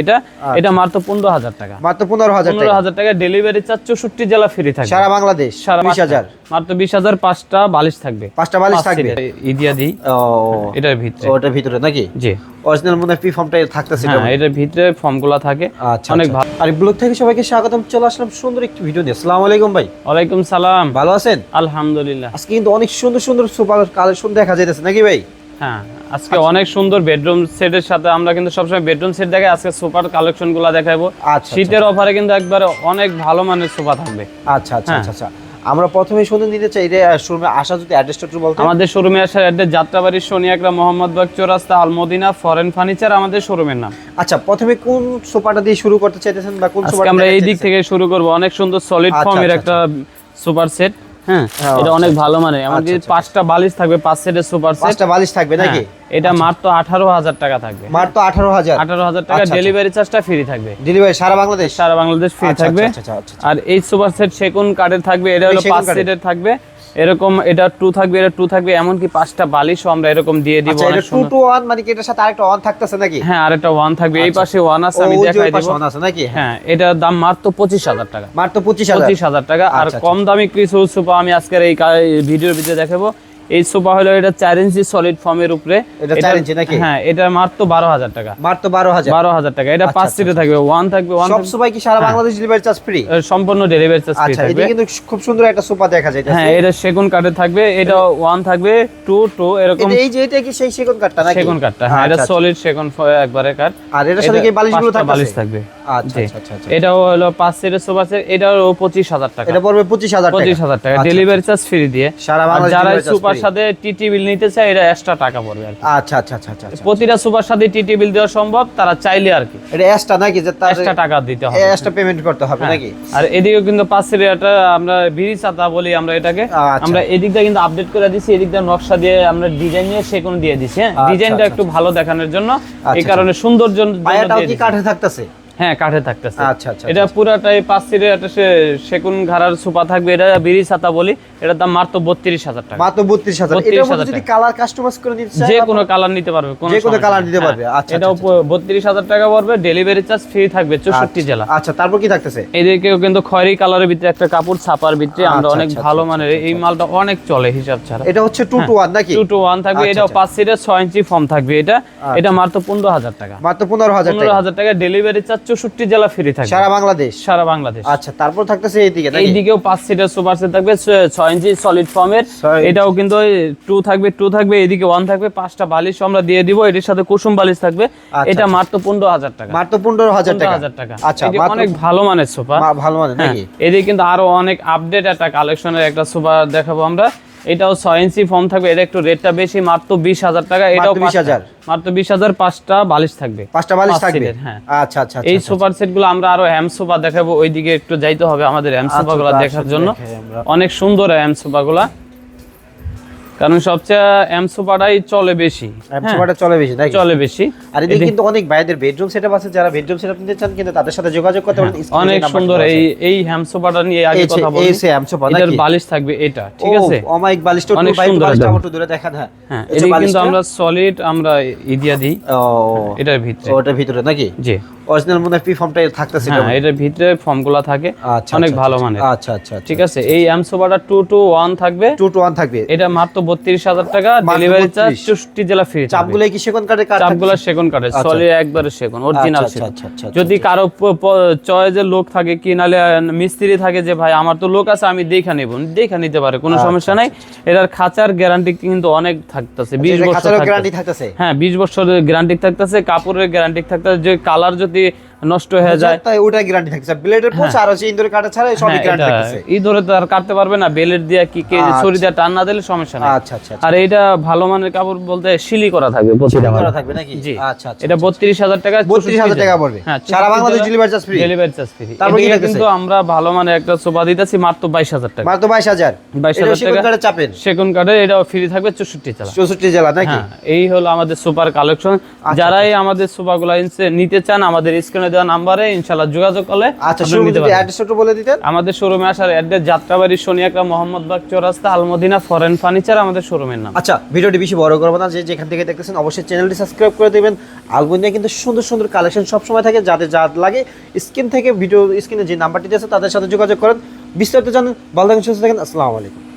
এটা এটা মাত্র পনেরো হাজার টাকা। মাত্র পনেরো হাজার পনেরো হাজার টাকা ডেলিভারি চার্জ চৌষট্টি জেলা ফ্রি থাকবে। সারা বাংলাদেশ সারা বিশ হাজার। মাত্র বিশ হাজার পাঁচটা বালিশ থাকবে। পাঁচটা বালিশ থাকবে। সিটের। ইদিয়া দিই ও। এটার ভিতরে। ওটার ভিতরে নাকি? জি। অরিজিনাল মনে হয় ফর্মটা থাকতেছে হ্যাঁ এটার ভিতরে ফর্মগুলা থাকে। আচ্ছা অনেক অনেক ভালো ভালো আর ব্লগ থেকে সবাইকে স্বাগতম। চলে আসলাম সুন্দর একটি ভিডিও নিয়ে। আসসালামু আলাইকুম ভাই। ওয়ালাইকুম সালাম। ভালো আছেন? আলহামদুলিল্লাহ। আজকে কিন্তু অনেক সুন্দর সুন্দর সুপার কালেকশন দেখা যাইতেছে। নাকি ভাই? হ্যাঁ আজকে অনেক সুন্দর বেডরুম সেটের সাথে আমরা কিন্তু সবসময় বেডরুম সেট দেখাই আজকে সুপার কালেকশনগুলা দেখাবো। আচ্ছা, শীতের অফারে কিন্তু একবারে অনেক ভালো মানের সোফা থাকবে। আচ্ছা আচ্ছা হ্যাঁ। আচ্ছা আচ্ছা। আমরা প্রথমে শুনে নিতে চাই এটা শোরুমে আসা যদি অ্যাড্রেসটা একটু বলতে আমাদের শোরুমে আসার অ্যাড্রেস যাত্রাবাড়ি সোনিয়াকরা মোহাম্মদবাগ চৌরাস্তা আলমদিনা ফরেন ফার্নিচার আমাদের শোরুমের নাম। আচ্ছা প্রথমে কোন সোফাটা দিয়ে শুরু করতে চাইতেছেন বা কোন সোফাটা আমরা এই দিক থেকে শুরু করব। অনেক সুন্দর সলিড আচ্ছা, ফর্মের আচ্ছা, একটা সুপার সেট হ্যাঁ হ্যাঁ, এটা আচ্ছা, অনেক ভালো মানে এমনকি আচ্ছা। পাঁচটা বালিশ থাকবে পাঁচ সেটের সুপার সেট। পাঁচটা বালিশ থাকবে নাকি? এটা মাত্র আঠারো হাজার টাকা থাকবে। তো আঠারো হাজার? আঠারো হাজার টাকা। ডেলিভারি চার্জটা ফ্রি থাকবে। ডেলিভারি সারা বাংলাদেশ? সারা বাংলাদেশ ফ্রি থাকবে। আর এই সুপার সেট সেকুন কার্ডের থাকবে এটা হলো পাঁচ সেটের থাকবে। এরকম এটা টু থাকবে এটা টু থাকবে এমনকি পাঁচটা বালিশও আমরা এরকম দিয়ে দিব আচ্ছা এটা টু টু ওয়ান মানে কি এটার সাথে আরেকটা ওয়ান থাকতেছে নাকি? হ্যাঁ আরেকটা ওয়ান থাকবে। এই পাশে ওয়ান আছে আমি দেখাই দেব। one আছে নাকি? হ্যাঁ এটার দাম মাত্র পঁচিশ হাজার টাকা। মাত্র পঁচিশ হাজার। টাকা। আর আচ্ছা, কম দামি কিছু সুপা আমি আজকের এই ভিডিওর ভিতরে দেখাবো। এই সোফা হলো এটা চার ইঞ্চি সলিড ফর্মের উপরে? হ্যাঁ এটা মাত্র বারো হাজার টাকা। তো বারো হাজার। বারো হাজার টাকা। এটা পাঁচ সিটে থাকবে ওয়ান থাকবে ওয়ান সব সোফাই কি সারা বাংলাদেশ ডেলিভারি চার্জ ফ্রি সম্পূর্ণ ডেলিভারি চার্জ ফ্রি আচ্ছা থাকবে। এটা কিন্তু খুব সুন্দর একটা সোফা দেখা যায় হ্যাঁ এটা সেগুন কাঠে থাকবে এটা ওয়ান থাকবে টু টু এরকম। এই যে এটা কি সেই সেগুন কাঠটা নাকি? সেগুন কাঠটা হ্যাঁ এটা আচ্ছা, আচ্ছা। সলিড সেগুন একবারে কাঠ আর এটার সাথে কি এটা বালিশগুলো থাকবে বালিশ থাকবে। আচ্ছা আচ্ছা আচ্ছা আচ্ছা। এটাও হলো পাঁচ সিটের সোফা সেট এটাও পঁচিশ হাজার টাকা। এটা পড়বে পঁচিশ হাজার টাকা। পঁচিশ হাজার টাকা। আচ্ছা, ডেলিভারি চার্জ ফ্রি দিয়ে। সারা বাংলাদেশ যারা সুপার সাথে টিটি বিল নিতে এটা এক্সট্রা টাকা পড়বে আর আচ্ছা আচ্ছা আচ্ছা আচ্ছা আচ্ছা। প্রতিটা সুপার সাথে টিটি বিল দেওয়া সম্ভব তারা চাইলে আর কি। এটা এক্সট্রা নাকি যে তার এক্সট্রা টাকা দিতে হবে। এক্সট্রা পেমেন্ট করতে হবে হ্যাঁ। নাকি? আর এদিকেও কিন্তু পাঁচ সিটের একটা আমরা বিড়ি ছাতা বলি আমরা এটাকে। আচ্ছা। আমরা এদিকটা কিন্তু আপডেট করে দিছি এদিকটা নকশা দিয়ে আমরা ডিজাইন নিয়ে সে কোনো দিয়ে দিছি হ্যাঁ। ডিজাইনটা আচ্ছা, একটু ভালো দেখানোর জন্য এই কারণে সৌন্দর্য জন্য পায়াটাও কি কাঠে থাকতেছে? হ্যাঁ কাঠে থাকতেছে। আচ্ছা, আচ্ছা, এটা পুরাটাই পাঁচ সিটের একটা সে- সেগুন ঘাড়ার সোফা থাকবে এটা বিড়ি ছাতা বলি এটার দাম মাত্র বত্রিশ হাজার টাকা। মাত্র বত্রিশ হাজার। 32,000 এটার যদি কালার কাস্টমাইজ করে নিতে যে কোনো কালার নিতে পারবে কোনো যে কোনো নেই। নিতে হ্যাঁ, পারবে। আচ্ছা, এটাও আচ্ছা, বত্রিশ হাজার টাকা পড়বে ডেলিভারি চার্জ ফ্রি থাকবে চৌষট্টি জেলা। আচ্ছা তারপর কি থাকতেছে? এদিকেও কিন্তু খয়েরি কালারের ভিতরে একটা কাপড় ছাপার ভিতরে আমরা আচ্ছা, অনেক আচ্ছা, ভালো আচ্ছা, মানের এই মালটা অনেক চলে হিসাব ছাড়া। এটা হচ্ছে টু টু ওয়ান নাকি? টু টু ওয়ান থাকবে আচ্ছা, এটাও আচ্ছা। পাঁচ সিটের ছয় ইঞ্চি ফর্ম থাকবে এটা এটা মাত্র পনেরো হাজার টাকা। মাত্র পনেরো হাজার পনেরো হাজার টাকা ডেলিভারি চার্জ চৌষট্টি জেলা ফ্রি থাকবে। সারা বাংলাদেশ? সারা বাংলাদেশ। আচ্ছা তারপর থাকতেছে এইদিকে এইদিকেও পাঁচ সিটের সেট থাকবে ছয় ইঞ্চি সলিড ফর্মের এটাও কিন্তু টু থাকবে টু থাকবে এদিকে ওয়ান থাকবে পাঁচটা বালিশ আমরা দিয়ে দিব এটির সাথে কুসুম বালিশ থাকবে। আচ্ছা, এটা মাত্র পনেরো হাজার টাকা। মাত্র পনেরো হাজার টাকা। হাজার টাকা। আচ্ছা এটি অনেক ভালো মানের সোফা ভালো মানে হ্যাঁ, এদিকে কিন্তু আরও অনেক আপডেট একটা কালেকশনের একটা সোফা দেখাবো আমরা। এটাও ছয় ইঞ্চি ফর্ম থাকবে। এটা একটু রেটটা বেশি মাত্র বিশ হাজার টাকা। এটাও বিশ হাজার। মাত্র বিশ হাজার পাঁচটা বালিশ থাকবে। পাঁচটা বালিশ থাকবে? হ্যাঁ। আচ্ছা আচ্ছা এই সুপার সোফার সেটগুলো আমরা আরও হ্যাম সোফা দেখাবো। ওইদিকে একটু যাইতে হবে আমাদের হ্যাম সোফা গুলো আচ্ছা, দেখার জন্য। অনেক সুন্দর হ্যাম সোফা গুলা। কারণ সবচেয়ে হ্যাম চলে বেশি। আচ্ছা। হ্যাঁ, চলে বেশি নাকি চলে বেশি। আর এদিকে কিন্তু অনেক ভাইদের বেডরুম সেটআপ আছে যারা বেডরুম সেটআপ নিতে চান কিন্তু তাদের সাথে যোগাযোগ করতে পারেন অনেক সুন্দর এই এই হ্যাম সোফাটা নিয়ে আগে কথা বলি। এই সে হ্যাম সোফা এটার বালিশ থাকবে এটা ঠিক আছে? ও, আছে অমায়িক বালিশটা একটু অনেক সুন্দর বালিশটা। একটু দূরে দেখান হ্যাঁ। হ্যাঁ এই যে এদিকে কিন্তু আমরা সলিড আমরা ইদিয়া দিই। ও এটার ভিতরে। ওটার ভিতরে নাকি? জি। অরিজিনাল মনে পি ফর্মটা থাকতেছে হ্যাঁ এটার ভিতরে ফর্মগুলা থাকে। আচ্ছা অনেক আচ্ছা, ভালো আচ্ছা, মানের। আচ্ছা আচ্ছা ঠিক আছে এই টু থাকবে। টু থাকবে। এটা মাত্র বত্রিশ হাজার টাকা। ডেলিভারি চার্জ 32 জেলা ফ্রি চাপগুলো কি কার্ডে কার্ড চাপগুলো সেগুন কাটে আচ্ছা। সলিড একবারে সেগুন অরিজিনাল আচ্ছা, আচ্ছা, আচ্ছা, আচ্ছা, যদি কারও চয়েজের লোক থাকে কি নালে মিস্ত্রি থাকে যে ভাই আমার তো লোক আছে আমি দেখা নেব। দেখা নিতে পারে আচ্ছা, কোনো সমস্যা নাই। এটার খাঁচার গ্যারান্টি কিন্তু অনেক থাকতেছে বিশ এটা বছর কাঁচারও গ্যারান্টি থাকতেছে। হ্যাঁ বিশ বছরের গ্যারান্টি থাকতেছে কাপড়ের গ্যারান্টি থাকতেছে যে কালার যদি যদি নষ্ট হয়ে যায়। তাই ওটা গ্যারান্টি থাকছে। ব্লেডের পোষ আর হচ্ছে ইন্দুর কাটা ছাড়া সবই হ্যাঁ, গ্যারান্টি এটা থাকতেছে ই ধরে তো আর কাটতে পারবে না বেলের দিয়ে কি কে আচ্ছা। ছড়ি দিয়ে টান না দিলে সমস্যা নাই। আচ্ছা আচ্ছা আর এইটা ভালো মানের কাপড় বলতে সিলি করা থাকবে প্রতিটা করা থাকবে নাকি? জি। আচ্ছা আচ্ছা এটা বত্রিশ হাজার টাকা 32,000 টাকা পড়বে। সারা Bangladesh delivery charge free? Delivery charge free তারপর থাকতেছে? কিন্তু আমরা ভালো মানের একটা সোফা দিতেছি মাত্র বাইশ হাজার টাকা। মাত্র বাইশ হাজার? 22,000 এটা সেকন্ড টাকা। কার্ডে চাপেন? সেকেন্ড কার্ডে এটাও ফ্রি থাকবে চৌষট্টি চালা। চৌষট্টি জেলা নাকি? হ্যাঁ এই হলো আমাদের সুপার কালেকশন আচ্ছা, যারাই আমাদের সোফাগুলো নিতে চান আমাদের স্ক্রিনে স্ক্রিনে দেওয়া নাম্বারে ইনশাল্লাহ যোগাযোগ করলে আচ্ছা। অ্যাড্রেসটা একটু বলে দিতেন। আমাদের শোরুমে আসার অ্যাড্রেস যাত্রাবাড়ি মোহাম্মদ মোহাম্মদবাগ চৌরাস্তা আলমদিনা ফরেন ফার্নিচার আমাদের শোরুমের নাম। আচ্ছা ভিডিওটি বেশি বড় করব না যে যেখান থেকে দেখতেছেন অবশ্যই চ্যানেলটি সাবস্ক্রাইব করে দেবেন। আলবনিয়া কিন্তু সুন্দর সুন্দর কালেকশন সবসময় থাকে যাদের যা লাগে স্ক্রিন থেকে ভিডিও স্ক্রিনে যে নাম্বারটি আছে তাদের সাথে যোগাযোগ করেন। বিস্তারিত জানেন ভালো থাকেন সুস্থ থাকেন আসসালামু আলাইকুম।